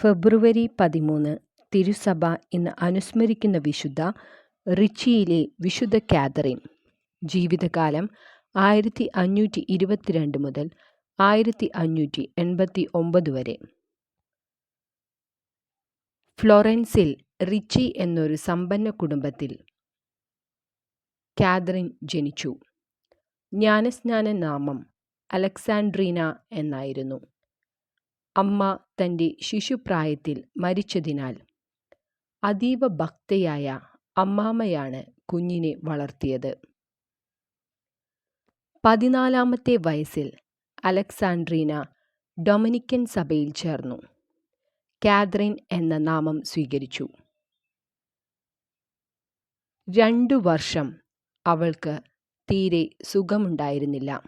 ഫെബ്രുവരി പതിമൂന്ന് തിരുസഭ ഇന്ന് അനുസ്മരിക്കുന്ന വിശുദ്ധ റിച്ചിയിലെ വിശുദ്ധ കാതറിൻ. ജീവിതകാലം ആയിരത്തി അഞ്ഞൂറ്റി ഇരുപത്തിരണ്ട് മുതൽ ആയിരത്തി അഞ്ഞൂറ്റി എൺപത്തി ഒമ്പത് വരെ. ഫ്ലോറൻസിൽ റിച്ചി എന്നൊരു സമ്പന്ന കുടുംബത്തിൽ കാതറിൻ ജനിച്ചു. ജ്ഞാനസ്നാന നാമം അലക്സാൻഡ്രീന എന്നായിരുന്നു. അമ്മ തന്റെ ശിശുപ്രായത്തിൽ മരിച്ചതിനാൽ അതീവ ഭക്തയായ അമ്മാമ്മയാണ് കുഞ്ഞിനെ വളർത്തിയത്. പതിനാലാമത്തെ വയസ്സിൽ അലക്സാൻഡ്രീന ഡൊമിനിക്കൻ സഭയിൽ ചേർന്നു. കാതറിൻ എന്ന നാമം സ്വീകരിച്ചു. രണ്ടു വർഷം അവൾക്ക് തീരെ സുഖമുണ്ടായിരുന്നില്ല.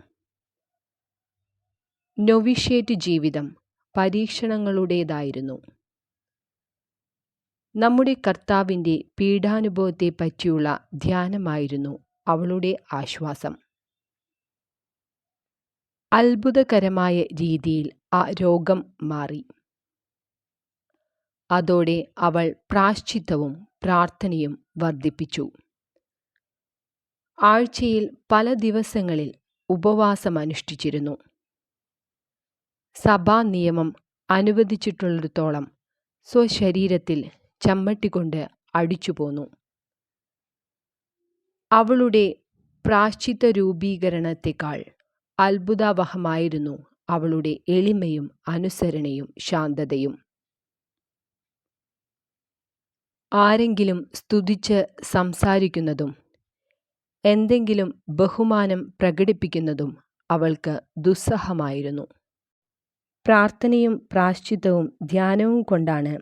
നൊവിഷ്യേറ്റ് ജീവിതം പരീക്ഷണങ്ങളുടേതായിരുന്നു. നമ്മുടെ കർത്താവിന്റെ പീഡാനുഭവത്തെ പറ്റിയുള്ള ധ്യാനമായിരുന്നു അവളുടെ ആശ്വാസം. അത്ഭുതകരമായ രീതിയിൽ ആ രോഗം മാറി. അതോടെ അവൾ പ്രാശ്ചിത്തവും പ്രാർത്ഥനയും വർദ്ധിപ്പിച്ചു. ആഴ്ചയിൽ പല ദിവസങ്ങളിൽ ഉപവാസമനുഷ്ഠിച്ചിരുന്നു. സഭാ നിയമം അനുവദിച്ചിട്ടുള്ളിടത്തോളം സ്വശരീരത്തിൽ ചമ്മട്ടികൊണ്ട് അടിച്ചുപോന്നു അവളുടെ പ്രാശ്ചിത്ത രൂപീകരണത്തെക്കാൾ അത്ഭുതാവഹമായിരുന്നു അവളുടെ എളിമയും അനുസരണയും ശാന്തതയും. ആരെങ്കിലും സ്തുതിച്ച് സംസാരിക്കുന്നതും എന്തെങ്കിലും ബഹുമാനം പ്രകടിപ്പിക്കുന്നതും അവൾക്ക് ദുസ്സഹമായിരുന്നു. പ്രാർത്ഥനയും പ്രാശ്ചിത്തവും ധ്യാനവും കൊണ്ടാണ്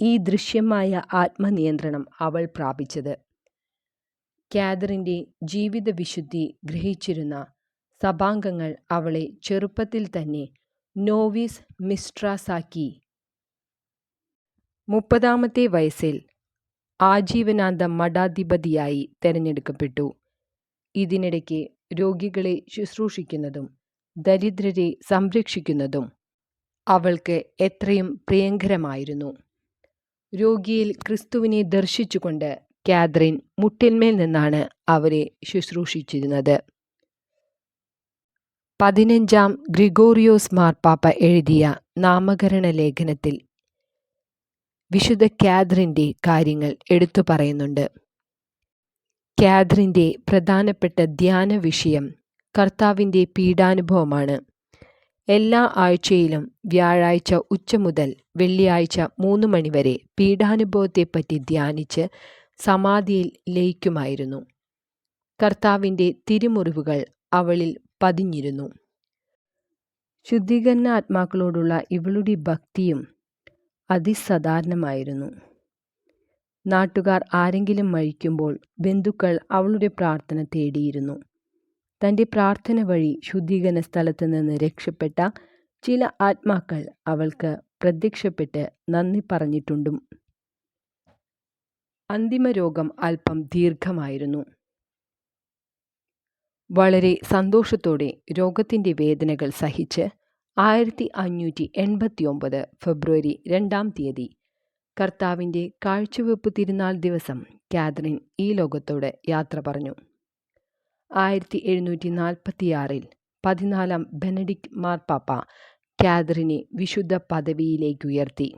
ഈ ദൃശ്യമായ ആത്മനിയന്ത്രണം അവൾ പ്രാപിച്ചത്. കാതറിന്റെ ജീവിത വിശുദ്ധി ഗ്രഹിച്ചിരുന്ന സഭാംഗങ്ങൾ അവളെ ചെറുപ്പത്തിൽ തന്നെ നോവീസ് മിസ്ട്രാസാക്കി. മുപ്പതാമത്തെ വയസ്സിൽ ആജീവനാന്ത മഠാധിപതിയായി തെരഞ്ഞെടുക്കപ്പെട്ടു. ഇതിനിടയ്ക്ക് രോഗികളെ ശുശ്രൂഷിക്കുന്നതും ദരിദ്രരെ സംരക്ഷിക്കുന്നതും അവൾക്ക് എത്രയും പ്രിയങ്കരമായിരുന്നു. രോഗിയിൽ ക്രിസ്തുവിനെ ദർശിച്ചുകൊണ്ട് കാതറിൻ മുട്ടിന്മേൽ നിന്നാണ് അവരെ ശുശ്രൂഷിച്ചിരുന്നത്. പതിനഞ്ചാം ഗ്രിഗോറിയോസ് മാർപ്പാപ്പ എഴുതിയ നാമകരണ ലേഖനത്തിൽ വിശുദ്ധ കാതറിന്റെ കാര്യങ്ങൾ എടുത്തു പറയുന്നുണ്ട്. കാതറിന്റെ പ്രധാനപ്പെട്ട ധ്യാന വിഷയം കർത്താവിന്റെ പീഡാനുഭവമാണ്. എല്ലാ ആഴ്ചയിലും വ്യാഴാഴ്ച ഉച്ച മുതൽ വെള്ളിയാഴ്ച മൂന്ന് മണിവരെ പീഡാനുഭവത്തെപ്പറ്റി ധ്യാനിച്ച് സമാധിയിൽ ലയിക്കുമായിരുന്നു. കർത്താവിന്റെ തിരുമുറിവുകൾ അവളിൽ പതിഞ്ഞിരുന്നു. ശുദ്ധീകരണ ആത്മാക്കളോടുള്ള ഇവളുടെ ഭക്തിയും അതിസാധാരണമായിരുന്നു നാട്ടുകാർ ആരെങ്കിലും മഴിക്കുമ്പോൾ ബന്ധുക്കൾ അവളുടെ പ്രാർത്ഥന തേടിയിരുന്നു. തന്റെ പ്രാർത്ഥന വഴി ശുദ്ധീകരണ സ്ഥലത്ത് നിന്ന് രക്ഷപ്പെട്ട ചില ആത്മാക്കൾ അവൾക്ക് പ്രത്യക്ഷപ്പെട്ട് നന്ദി പറഞ്ഞിട്ടുണ്ടും. അന്തിമ രോഗം അല്പം ദീർഘമായിരുന്നു. വളരെ സന്തോഷത്തോടെ രോഗത്തിന്റെ വേദനകൾ സഹിച്ച് ആയിരത്തി അഞ്ഞൂറ്റി എൺപത്തി ഒമ്പത് ഫെബ്രുവരി രണ്ടാം തീയതി കർത്താവിന്റെ കാഴ്ചവെപ്പ് തിരുനാൾ ദിവസം കാതറിൻ ഈ ലോകത്തോട് യാത്ര പറഞ്ഞു. ആയിരത്തി എഴുന്നൂറ്റി നാൽപ്പത്തിയാറിൽ പതിനാലാം ബെനഡിക്ട് മാർപ്പാപ്പ കാതറിനെ വിശുദ്ധ പദവിയിലേക്ക് ഉയർത്തി.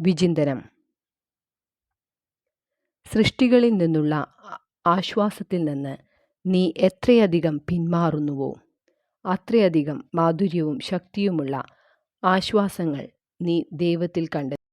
വിചിന്തനം. സൃഷ്ടികളിൽ നിന്നുള്ള ആശ്വാസത്തിൽ നിന്ന് നീ എത്രയധികം പിന്മാറുന്നുവോ അത്രയധികം മാധുര്യവും ശക്തിയുമുള്ള ആശ്വാസങ്ങൾ നീ ദൈവത്തിൽ കണ്ടെത്തും.